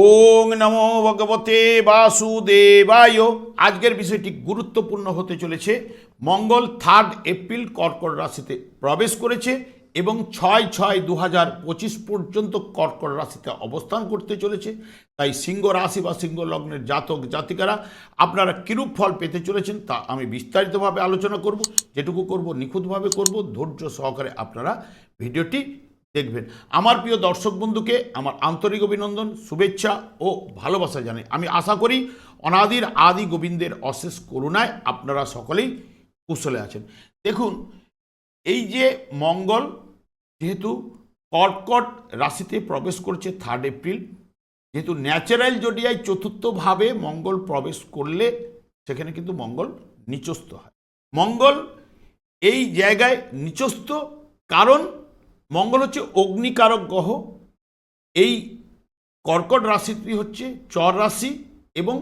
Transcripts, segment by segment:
ওং নমো ভগবতে বাসুদেবায়। আজকের বিষয়টি গুরুত্বপূর্ণ হতে চলেছে। মঙ্গল থার্ড এপ্রিল কর্কট রাশিতে প্রবেশ করেছে এবং ছয় ছয় দু হাজার পঁচিশ পর্যন্ত কর্কট রাশিতে অবস্থান করতে চলেছে। তাই সিংহ রাশি বা সিংহ লগ্নের জাতক জাতিকারা আপনারা কিরূপ ফল পেতে চলেছেন তা আমি বিস্তারিতভাবে আলোচনা করব। যেটুকু করব, নিখুঁতভাবে করব। ধৈর্য সহকারে আপনারা ভিডিওটি দেখবেন। আমার প্রিয় দর্শক বন্ধুকে আমার আন্তরিক অভিনন্দন, শুভেচ্ছা ও ভালোবাসা জানাই। আমি আশা করি অনাদির আদি গোবিন্দের অশেষ করুণায় আপনারা সকলেই কুশলে আছেন। দেখুন, এই যে মঙ্গল, যেহেতু কর্কট রাশিতে প্রবেশ করছে থার্ড এপ্রিল যেহেতু ন্যাচারাল জোডিয়ায় চতুর্থভাবে মঙ্গল প্রবেশ করলে সেখানে কিন্তু মঙ্গল নিচস্থ হয়। মঙ্গল এই জায়গায় নিচস্থ কারণ মঙ্গল হচ্ছে অগ্নিকারক গ্রহ। এই কর্কট রাশিটি হচ্ছে চর রাশি এবং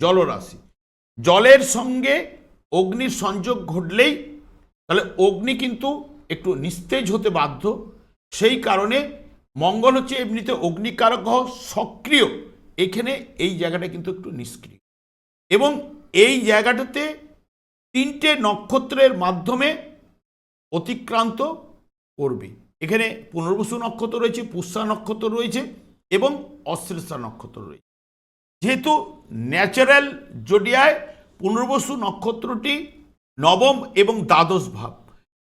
জলরাশি জলের সঙ্গে অগ্নির সংযোগ ঘটলেই তাহলে অগ্নি কিন্তু একটু নিস্তেজ হতে বাধ্য। সেই কারণে মঙ্গল হচ্ছে এমনিতে অগ্নিকারক গ্রহ, সক্রিয়। এখানে এই জায়গাটা কিন্তু একটু নিষ্ক্রিয়। এবং এই জায়গাটাতে তিনটে নক্ষত্রের মাধ্যমে অতিক্রান্ত করবে। এখানে পুনর্বসু নক্ষত্র রয়েছে, পুষ্যা নক্ষত্র রয়েছে এবং অশ্লেষা নক্ষত্র রয়েছে। যেহেতু ন্যাচারাল জোডিয়ায় পুনর্বসু নক্ষত্রটি নবম এবং দ্বাদশ ভাব।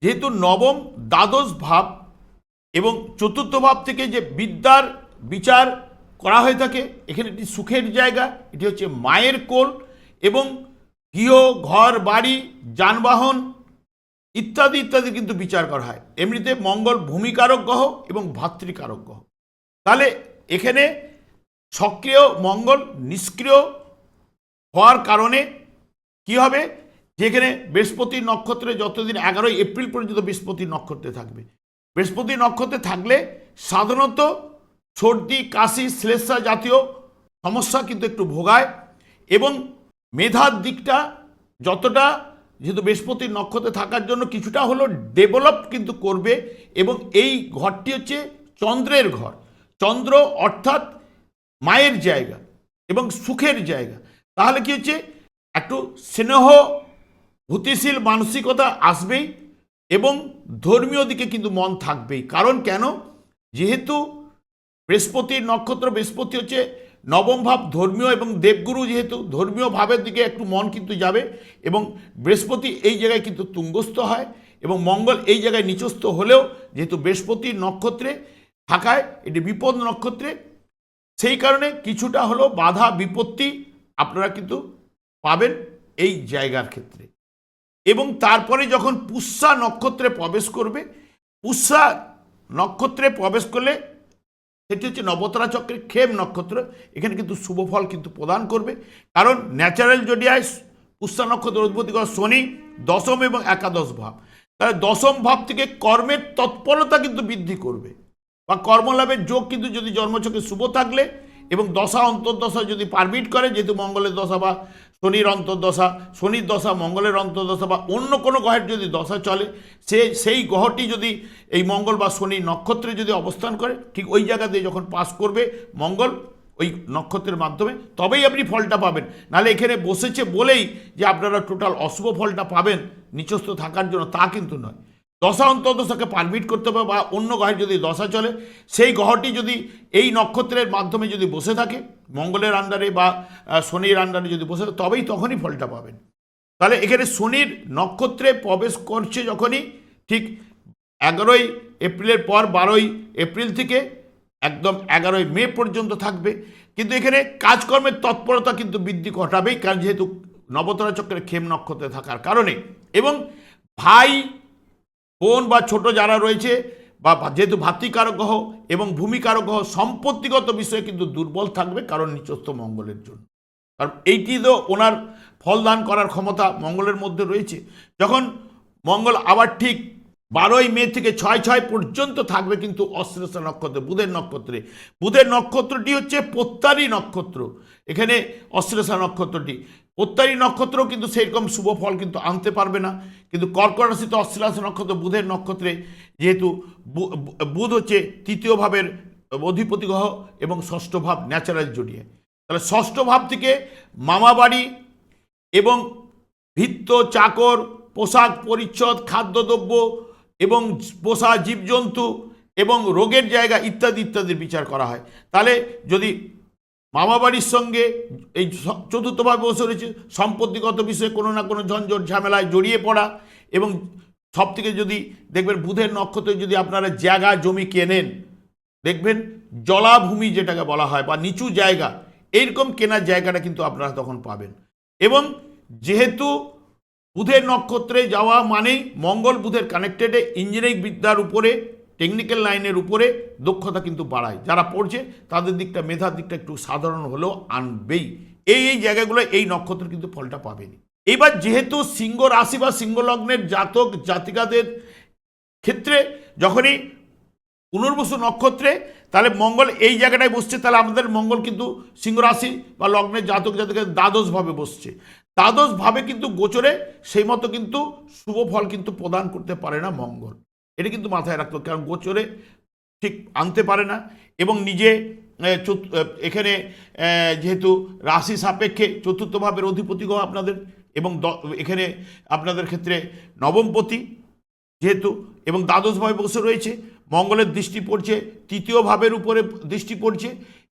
যেহেতু নবম, দ্বাদশ ভাব এবং চতুর্থ ভাব থেকে যে বিদ্যার বিচার করা হয়ে থাকে, এখানে একটি সুখের জায়গা, এটি হচ্ছে মায়ের কোল এবং গৃহ, ঘর, বাড়ি, যানবাহন ইত্যাদি ইত্যাদি কিন্তু বিচার করা হয়। এমনিতে মঙ্গল ভূমিকারক গ্রহ এবং ভাতৃকারক গ্রহ। তাহলে এখানে সক্রিয় মঙ্গল নিষ্ক্রিয় হওয়ার কারণে কি হবে? যেখানে বৃহস্পতি নক্ষত্রে যতদিন এগারোই এপ্রিল পর্যন্ত বৃহস্পতি নক্ষত্রে থাকবে। বৃহস্পতি নক্ষত্রে থাকলে সাধারণত সর্দি, কাশি, শ্লেষা জাতীয় সমস্যা কিন্তু একটু ভোগায় এবং মেধার দিকটা যতটা যেহেতু বৃহস্পতির নক্ষত্রে থাকার জন্য কিছুটা হলো ডেভেলপ কিন্তু করবে এবং এই ঘরটি হচ্ছে চন্দ্রের ঘর। চন্দ্র অর্থাৎ মায়ের জায়গা এবং সুখের জায়গা। তাহলে কি হচ্ছে? একটু স্নেহ ভূতিশীল মানসিকতা আসবেই এবং ধর্মীয় দিকে কিন্তু মন থাকবেই। কারণ কেন? যেহেতু বৃহস্পতির নক্ষত্র, বৃহস্পতি হচ্ছে নবম ভাব ধর্মীয় এবং দেবগুরু যেহেতু, ধর্মীয় ভাবের দিকে একটু মন কিন্তু যাবে এবং বৃহস্পতি এই জায়গায় কিন্তু তুঙ্গস্থ হয় এবং মঙ্গল এই জায়গায় নিচস্থ হলেও যেহেতু বৃহস্পতির নক্ষত্রে থাকায় এটি বিপদ নক্ষত্রে, সেই কারণে কিছুটা হলো বাধা বিপত্তি আপনারা কিন্তু পাবেন এই জায়গার ক্ষেত্রে। এবং তারপরে যখন পুষ্যা নক্ষত্রে প্রবেশ করবে, পুষ্যা নক্ষত্রে প্রবেশ করলে সেটি হচ্ছে নবতরা চক্রের ক্ষেম নক্ষত্র। এখানে কিন্তু শুভ ফল কিন্তু প্রদান করবে। কারণ ন্যাচারাল জোডিয়ায় পুষ্যা নক্ষত্র অধিপতি গ্রহ শনি, দশম এবং একাদশ ভাব। তাহলে দশম ভাব থেকে কর্মের তৎপরতা কিন্তু বৃদ্ধি করবে। বা কর্মলাভের যোগ কিন্তু যদি জন্মছকে শুভ থাকলে এবং দশা অন্তর্দশা যদি পারমিট করে, যেহেতু মঙ্গলের দশা বা শনির অন্তর্দশা, শনির দশা, মঙ্গলের অন্তর্দশা বা অন্য কোনো গ্রহের যদি দশা চলে, সে সেই গ্রহটি যদি এই মঙ্গল বা শনি নক্ষত্রে যদি অবস্থান করে, ঠিক ওই জায়গাতে যখন পাস করবে মঙ্গল, ওই নক্ষত্রের মাধ্যমে, তবেই আপনি ফলটা পাবেন। নাহলে এখানে বসেছে বলেই যে আপনারা টোটাল অশুভ ফলটা পাবেন, নিচস্থ থাকার জন্য তা কিন্তু নয়। দশা অন্তর্দশাকে পারমিট করতে হবে বা অন্য গ্রহের যদি দশা চলে, সেই গ্রহটি যদি এই নক্ষত্রের মাধ্যমে যদি বসে থাকে, মঙ্গলের আন্ডারে বা শনির আন্ডারে যদি বসে থাকে, তবেই তখনই ফলটা পাবেন। তাহলে এখানে শনির নক্ষত্রে প্রবেশ করছে যখনই, ঠিক এগারোই এপ্রিলের পর বারোই এপ্রিল থেকে একদম এগারোই মে পর্যন্ত থাকবে। কিন্তু এখানে কাজকর্মের তৎপরতা কিন্তু বৃদ্ধি ঘটাবেই, কারণ যেহেতু নবতরা চক্রের খেম নক্ষত্রে থাকার কারণে। এবং ভাই বোন বা ছোট যারা রয়েছে, বা যেহেতু ভাতৃকারক গ্রহ এবং ভূমিকারক গ্রহ, সম্পত্তিগত বিষয়ে কিন্তু দুর্বল থাকবে কারণ নিচস্থ মঙ্গলের জন্য। কারণ এইটি তো ওনার ফলদান করার ক্ষমতা মঙ্গলের মধ্যে রয়েছে। যখন মঙ্গল আবার ঠিক বারোই মে থেকে ছয় ছয় পর্যন্ত থাকবে কিন্তু অশ্লেষা নক্ষত্রে, বুধের নক্ষত্রে। বুধের নক্ষত্রটি হচ্ছে প্রত্যারী নক্ষত্র। এখানে অশ্লেষা নক্ষত্রটি। প্রত্যারী নক্ষত্রও কিন্তু সেরকম শুভ ফল কিন্তু আনতে পারবে না। কিন্তু কর্কট রাশিতে অশ্লেষা নক্ষত্র, বুধের নক্ষত্রে যেহেতু বুধ হচ্ছে তৃতীয় ভাবের অধিপতি গ্রহ এবং ষষ্ঠ ভাব ন্যাচারাল জড়িয়ে তাহলে ষষ্ঠ ভাব থেকে মামা বাড়ি এবং ভিত্ত, চাকর, পোশাক পরিচ্ছদ, খাদ্যদ্রব্য এবং পোষা জীবজন্তু এবং রোগের জায়গা ইত্যাদি ইত্যাদির বিচার করা হয়। তাহলে যদি মামা বাড়ির সঙ্গে এই চতুর্থভাবে বসে রয়েছে। সম্পত্তিগত বিষয়ে কোনো না কোনো ঝঞ্ঝট, ঝামেলায় জড়িয়ে পড়া এবং সব থেকে যদি দেখবেন বুধের নক্ষত্রে যদি আপনারা জায়গা, জমি কেনেন, দেখবেন জলাভূমি যেটাকে বলা হয় বা নিচু জায়গা এইরকম কেনার জায়গাটা কিন্তু আপনারা তখন পাবেন। এবং যেহেতু বুধের নক্ষত্রে যাওয়া মানেই মঙ্গল বুধের কানেক্টেডে ইঞ্জিনিয়ারিং বিদ্যার উপরে টেকনিক্যাল লাইনের উপরে দক্ষতা কিন্তু বাড়ায়। যারা পড়ছে, তাদের দিকটা, মেধার দিকটা একটু সাধারণ হলেও আনবেই। এই এই জায়গাগুলো, এই নক্ষত্র কিন্তু ফলটা পাবেনি। এবার যেহেতু সিংহ রাশি বা সিংহ লগ্নের জাতক, জাতিকাদের ক্ষেত্রে যখনই পুনর্বসু নক্ষত্রে, তাহলে মঙ্গল এই জায়গাটায় বসছে, তাহলে আমাদের মঙ্গল কিন্তু সিংহ রাশি বা লগ্নের জাতক জাতকের দ্বাদশভাবে বসছে। দ্বাদশভাবে কিন্তু গোচরে সেই মতো কিন্তু শুভ ফল কিন্তু প্রদান করতে পারে না মঙ্গল। এটা কিন্তু মাথায় রাখতে হবে, কারণ গোচরে ঠিক আনতে পারে না এবং নিজে এখানে যেহেতু রাশি সাপেক্ষে চতুর্থভাবের অধিপতি গ্রহ আপনাদের এবং এখানে আপনাদের ক্ষেত্রে নবমপতি যেহেতু এবং দ্বাদশভাবে বসে রয়েছে, মঙ্গলের দৃষ্টি পড়ছে, তৃতীয় ভাবের উপরে দৃষ্টি পড়ছে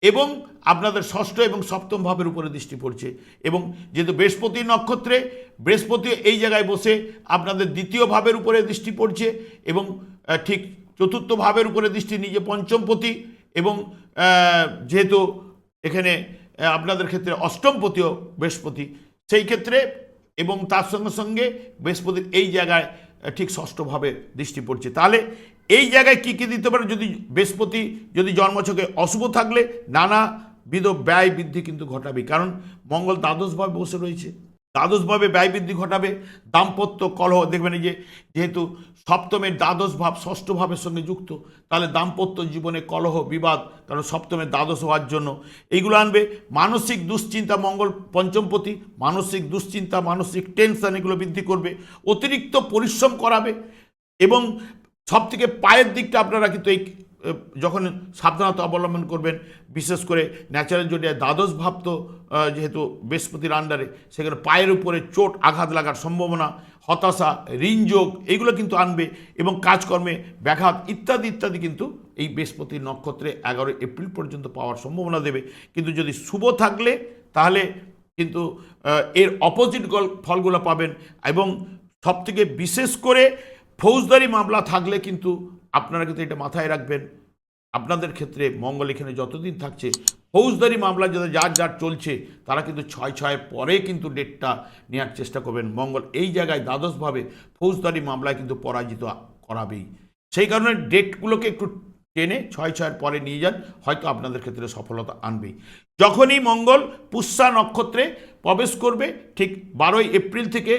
এবং আপনাদের ষষ্ঠ এবং সপ্তম ভাবের উপরে দৃষ্টি পড়ছে। এবং যেহেতু বৃহস্পতি নক্ষত্রে, বৃহস্পতি এই জায়গায় বসে আপনাদের দ্বিতীয় ভাবের উপরে দৃষ্টি পড়ছে এবং ঠিক চতুর্থ ভাবের উপরে দৃষ্টি নিজে পঞ্চমপতি এবং যেহেতু এখানে আপনাদের ক্ষেত্রে অষ্টমপতিও বৃহস্পতি, সেই ক্ষেত্রে এবং তার সঙ্গে সঙ্গে বৃহস্পতির এই জায়গায় ঠিক ষষ্ঠভাবে দৃষ্টি পড়ছে। তাহলে এই জায়গায় কী কী দিতে পারে? যদি বৃহস্পতি, যদি জন্মছকে অশুভ থাকলে নানাবিধ ব্যয় বৃদ্ধি কিন্তু ঘটাবে। কারণ মঙ্গল দ্বাদশভাবে বসে রয়েছে। দ্বাদশভাবে ব্যয় বৃদ্ধি ঘটাবে। দাম্পত্য কলহ, দেখবেন এই যে যেহেতু সপ্তমের দ্বাদশ ভাব ষষ্ঠ ভাবের সঙ্গে যুক্ত, তাহলে দাম্পত্য জীবনে কলহ, বিবাদ, কারণ সপ্তমের দ্বাদশ হওয়ার জন্য এইগুলো আনবে। মানসিক দুশ্চিন্তা মঙ্গল পঞ্চমপতি, মানসিক দুশ্চিন্তা, মানসিক টেনশন এগুলো বৃদ্ধি করবে। অতিরিক্ত পরিশ্রম করাবে এবং সব থেকে পায়ের দিকটা আপনারা কিন্তু এই যখন সাবধানতা অবলম্বন করবেন, বিশেষ করে ন্যাচারাল জোডিয়ায় দ্বাদশ ভাব তো যেহেতু বৃহস্পতির আন্ডারে সেখানে পায়ের উপরে চোট আঘাত লাগার সম্ভাবনা, হতাশা, ঋণযোগ, এগুলো কিন্তু আনবে এবং কাজকর্মে ব্যাঘাত ইত্যাদি ইত্যাদি কিন্তু এই বৃহস্পতির নক্ষত্রে এগারো এপ্রিল পর্যন্ত পাওয়ার সম্ভাবনা দেবে। কিন্তু যদি শুভ থাকলে, তাহলে কিন্তু এর অপোজিট ফলগুলো পাবেন এবং সবথেকে বিশেষ করে ফৌজদারি মামলা থাকলে কিন্তু আপনারা কিন্তু এটা মাথায় রাখবেন। আপনাদের ক্ষেত্রে মঙ্গল এখানে যতদিন থাকছে, ফৌজদারি মামলা যাদের যার যার চলছে, তারা কিন্তু ছয় ছয় পরে কিন্তু ডেটটা নেওয়ার চেষ্টা করবেন। মঙ্গল এই জায়গায় দ্বাদশভাবে ফৌজদারি মামলায় কিন্তু পরাজিত করাবেই। সেই কারণে ডেটগুলোকে একটু টেনে ছয় ছয়ের পরে নিয়ে যান, হয়তো আপনাদের ক্ষেত্রে সফলতা আনবেই। যখনই মঙ্গল পুষ্যা নক্ষত্রে প্রবেশ করবে, ঠিক বারোই এপ্রিল থেকে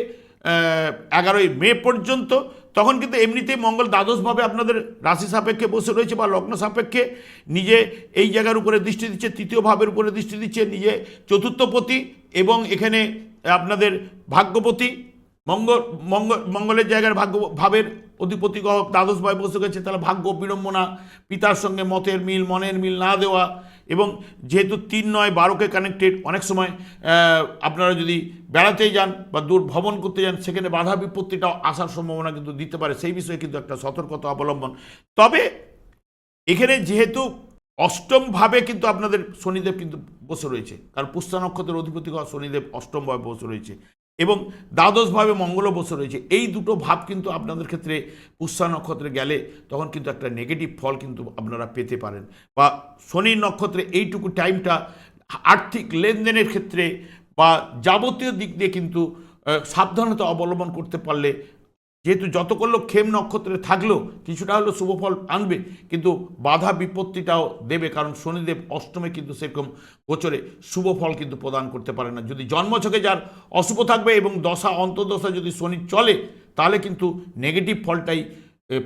এগারোই মে পর্যন্ত তখন কিন্তু এমনিতেই মঙ্গল দ্বাদশভাবে আপনাদের রাশি সাপেক্ষে বসে রয়েছে বা লগ্ন সাপেক্ষে নিজে এই জায়গার উপরে দৃষ্টি দিচ্ছে, তৃতীয় ভাবের উপরে দৃষ্টি দিচ্ছে, নিজে চতুর্থপতি এবং এখানে আপনাদের ভাগ্যপতি। মঙ্গল মঙ্গল, মঙ্গলের জায়গার ভাগ্য, ভাবের অধিপতি গ্রহ দ্বাদশ ভাবে বসে গেছে তাহলে ভাগ্য বিড়ম্বনা, পিতার সঙ্গে মতের মিল, মনের মিল না দেওয়া এবং যেহেতু তিন নয় বারোকে কানেক্টেড অনেক সময় আপনারা যদি বেড়াতে যান বা দূর ভ্রমণ করতে যান, সেখানে বাধা বিপত্তিটাও আসার সম্ভাবনা কিন্তু দিতে পারে। সেই বিষয়ে কিন্তু একটা সতর্কতা অবলম্বন। তবে এখানে যেহেতু অষ্টমভাবে কিন্তু আপনাদের শনিদেব কিন্তু বসে রয়েছে, কারণ পুষ্যা নক্ষত্রের অধিপতি শনিদেব অষ্টমভাবে বসে রয়েছে। এবং দ্বাদশভাবে মঙ্গল বসে রয়েছে। এই দুটো ভাব কিন্তু আপনাদের ক্ষেত্রে পুষ্যা নক্ষত্রে গেলে তখন কিন্তু একটা নেগেটিভ ফল কিন্তু আপনারা পেতে পারেন। বা শনির নক্ষত্রে এইটুকু টাইমটা আর্থিক লেনদেনের ক্ষেত্রে বা যাবতীয় দিক দিয়ে কিন্তু সাবধানতা অবলম্বন করতে পারলে যেহেতু যত করল ক্ষেম নক্ষত্রে থাকলেও কিছুটা হলো শুভফল আনবে, কিন্তু বাধা বিপত্তিটাও দেবে, কারণ শনিদেব অষ্টমে কিন্তু সেরকম গোচরে শুভ ফল কিন্তু প্রদান করতে পারে না। যদি জন্মছকে যার অশুভ থাকবে এবং দশা, অন্তর্দশা যদি শনি চলে, তাহলে কিন্তু নেগেটিভ ফলটাই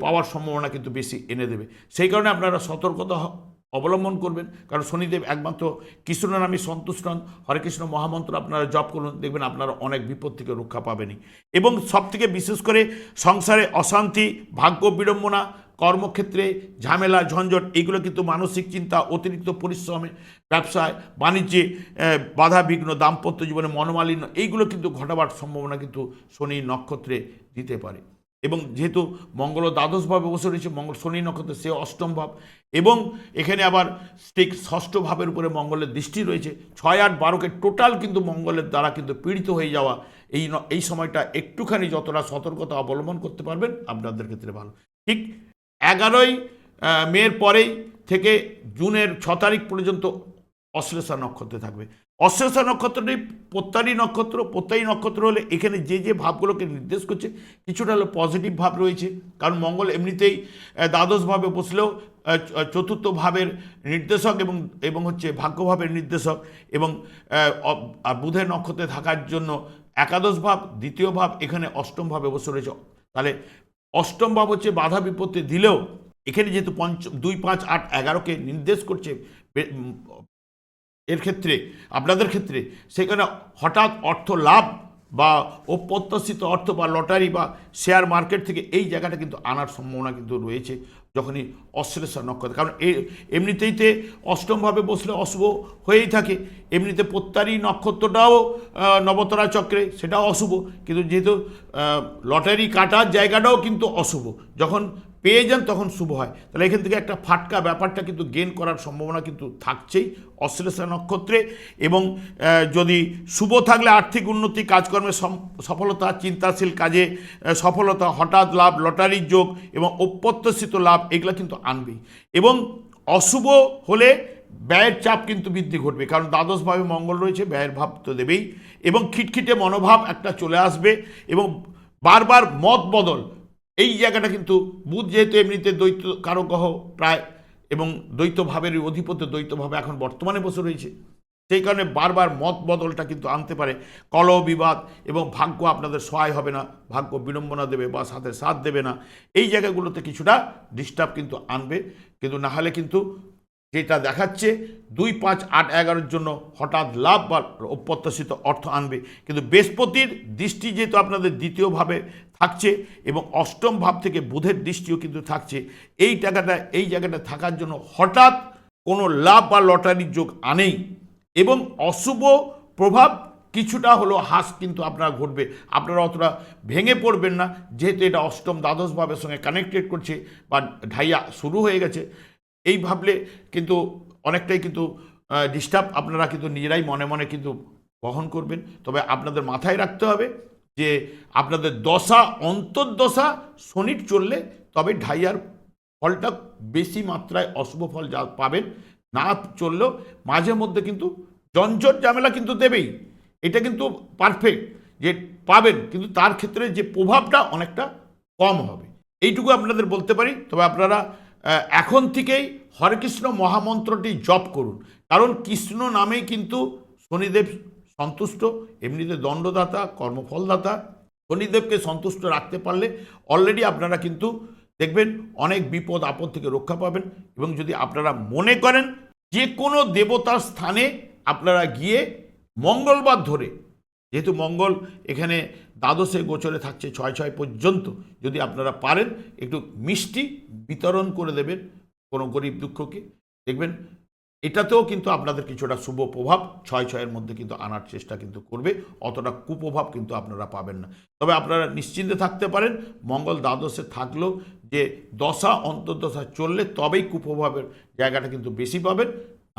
পাওয়ার সম্ভাবনা কিন্তু বেশি এনে দেবে। সেই কারণে আপনারা সতর্কতা অবলম্বন করবেন। কারণ শনিদেব একমাত্র কৃষ্ণ নামে সন্তুষ্ট হন। হরে কৃষ্ণ মহামন্ত্র আপনারা জপ করুন, দেখবেন আপনারা অনেক বিপদ থেকে রক্ষা পাবেনই। এবং সবথেকে বিশেষ করে সংসারে অশান্তি, ভাগ্য বিড়ম্বনা, কর্মক্ষেত্রে ঝামেলা, ঝঞ্ঝট, এগুলো কিন্তু মানসিক চিন্তা, অতিরিক্ত পরিশ্রমে, ব্যবসায়, বাণিজ্যে বাধা, বিঘ্ন, দাম্পত্য জীবনে মনোমালিন্য, এইগুলো কিন্তু ঘটাবার সম্ভাবনা কিন্তু শনি নক্ষত্রে দিতে পারে। এবং যেহেতু মঙ্গল দ্বাদশভাবে বসে রয়েছে, মঙ্গল শনি নক্ষত্রে সে অষ্টম ভাব, এবং এখানে আবার ঠিক ষষ্ঠ ভাবের উপরে মঙ্গলের দৃষ্টি রয়েছে, ছয় আট বারোকে টোটাল কিন্তু মঙ্গলের দ্বারা কিন্তু পীড়িত হয়ে যাওয়া, এই এই সময়টা একটুখানি যতটা সতর্কতা অবলম্বন করতে পারবেন আপনাদের ক্ষেত্রে ভালো। ঠিক এগারোই মের পরেই থেকে জুনের ছ তারিখ পর্যন্ত অশ্লেষা নক্ষত্রে থাকবে। অশ্লেষা নক্ষত্রটি প্রত্যারী নক্ষত্র প্রত্যায়ী নক্ষত্র হলে এখানে যে যে ভাবগুলোকে নির্দেশ করছে, কিছুটা হলো পজিটিভ ভাব রয়েছে। কারণ মঙ্গল এমনিতেই দ্বাদশভাবে বসলেও চতুর্থ ভাবের নির্দেশক এবং এবং হচ্ছে ভাগ্যভাবের নির্দেশক এবং বুধের নক্ষত্রে থাকার জন্য একাদশ ভাব, দ্বিতীয় ভাব এখানে অষ্টম ভাবে বসে রয়েছে। তাহলে অষ্টম ভাব হচ্ছে বাধা বিপত্তি দিলেও এখানে যেহেতু পঞ্চ, দুই, পাঁচ, আট, এগারোকে নির্দেশ করছে এর ক্ষেত্রে, আপনাদের ক্ষেত্রে, সেখানে হঠাৎ অর্থ লাভ বা অপ্রত্যাশিত অর্থ বা লটারি বা শেয়ার মার্কেট থেকে এই জায়গাটা কিন্তু আনার সম্ভাবনা কিন্তু রয়েছে যখনই অশ্লেষা নক্ষত্র। কারণ এমনিতেইতে অষ্টমভাবে বসলে অশুভ হয়েই থাকে, এমনিতে প্রত্যারী নক্ষত্রটাও নবতরা চক্রে সেটাও অশুভ। কিন্তু যেহেতু লটারি কাটার জায়গাটাও কিন্তু অশুভ। যখন পেয়ে যান, তখন শুভ হয়। তাহলে এখান থেকে একটা ফাটকা ব্যাপারটা কিন্তু গেন করার সম্ভাবনা কিন্তু থাকছেই অশ্লেষা নক্ষত্রে এবং যদি শুভ থাকলে আর্থিক উন্নতি, কাজকর্মে সফলতা, চিন্তাশীল কাজে সফলতা, হঠাৎ লাভ লটারির যোগ এবং অপ্রত্যাশিত লাভ, এগুলো কিন্তু আনবেই। এবং অশুভ হলে ব্যয়ের চাপ কিন্তু বৃদ্ধি ঘটবে, কারণ দ্বাদশভাবে মঙ্গল রয়েছে, ব্যয়ের ভাব তো দেবেই। এবং খিটখিটে মনোভাব একটা চলে আসবে এবং বারবার মত বদল এই জায়গাটা কিন্তু বুধ যেহেতু এমনিতে দ্বৈত কারকহ প্রায় এবং দ্বৈতভাবের অধিপত্য, দ্বৈতভাবে এখন বর্তমানে বসে রয়েছে। সেই কারণে বারবার মত বদলটা কিন্তু আনতে পারে। কল বিবাদ এবং ভাগ্য আপনাদের সহায় হবে না, ভাগ্য বিড়ম্বনা দেবে বা সাথে সাথ দেবে না। এই জায়গাগুলোতে কিছুটা ডিস্টার্ব কিন্তু আনবে। কিন্তু না হলে কিন্তু যেটা দেখাচ্ছে দুই পাঁচ আট এগারোর জন্য হঠাৎ লাভ বা অপ্রত্যাশিত অর্থ আনবে। কিন্তু বৃহস্পতির দৃষ্টি যেহেতু আপনাদের দ্বিতীয়ভাবে থাকছে এবং অষ্টম ভাব থেকে বুধের দৃষ্টিও কিন্তু থাকছে, এই টাকাটা, এই জায়গাটা থাকার জন্য হঠাৎ কোনো লাভ বা লটারির যোগ আনেই। এবং অশুভ প্রভাব কিছুটা হলো হ্রাস কিন্তু আপনার ঘটবে। আপনারা অতটা ভেঙে পড়বেন না, যেহেতু এটা অষ্টম দ্বাদশ ভাবের সঙ্গে কানেক্টেড করছে বা ঢাইয়া শুরু হয়ে গেছে। এই ভাবলে কিন্তু অনেকটাই কিন্তু ডিস্টার্ব আপনারা কিন্তু নিজেরাই মনে মনে কিন্তু বহন করবেন। তবে আপনাদের মাথায় রাখতে হবে যে আপনাদের দশা, অন্তর্দশা শনির চললে তবে ঢাইয়ার ফলটা বেশি মাত্রায় অশুভ ফল যা পাবেন। না চললেও মাঝে মধ্যে কিন্তু জঞ্জট ঝামেলা কিন্তু দেবেই। এটা কিন্তু পারফেক্ট যে পাবেন, কিন্তু তার ক্ষেত্রে যে প্রভাবটা অনেকটা কম হবে। এইটুকু আপনাদের বলতে পারি। তবে আপনারা এখন থেকেই হরেকৃষ্ণ মহামন্ত্রটি জপ করুন। কারণ কৃষ্ণ নামেই কিন্তু শনিদেব সন্তুষ্ট, এমনিতে দণ্ডদাতা, কর্মফলদাতা, শনিদেবকে সন্তুষ্ট রাখতে পারলে অলরেডি আপনারা কিন্তু দেখবেন অনেক বিপদ, আপদ থেকে রক্ষা পাবেন এবং যদি আপনারা মনে করেন যে কোনো দেবতার স্থানে আপনারা গিয়ে মঙ্গলবার ধরে যেহেতু মঙ্গল এখানে দ্বাদশে গোচরে থাকছে ছয় ছয় পর্যন্ত, যদি আপনারা পারেন, একটু মিষ্টি বিতরণ করে দেবেন কোনো গরিব দুঃখকে। দেখবেন, এটাতেও কিন্তু আপনাদের কিছুটা শুভ প্রভাব, ছয় ছয়ের মধ্যে কিন্তু আনার চেষ্টা কিন্তু করবে, অতটা কুপ্রভাব কিন্তু আপনারা পাবেন না। তবে আপনারা নিশ্চিন্তে থাকতে পারেন, মঙ্গল দ্বাদশে থাকলেও যে দশা, অন্তর্দশা চললে তবেই কুপ্রভাবের জায়গাটা কিন্তু বেশি পাবেন।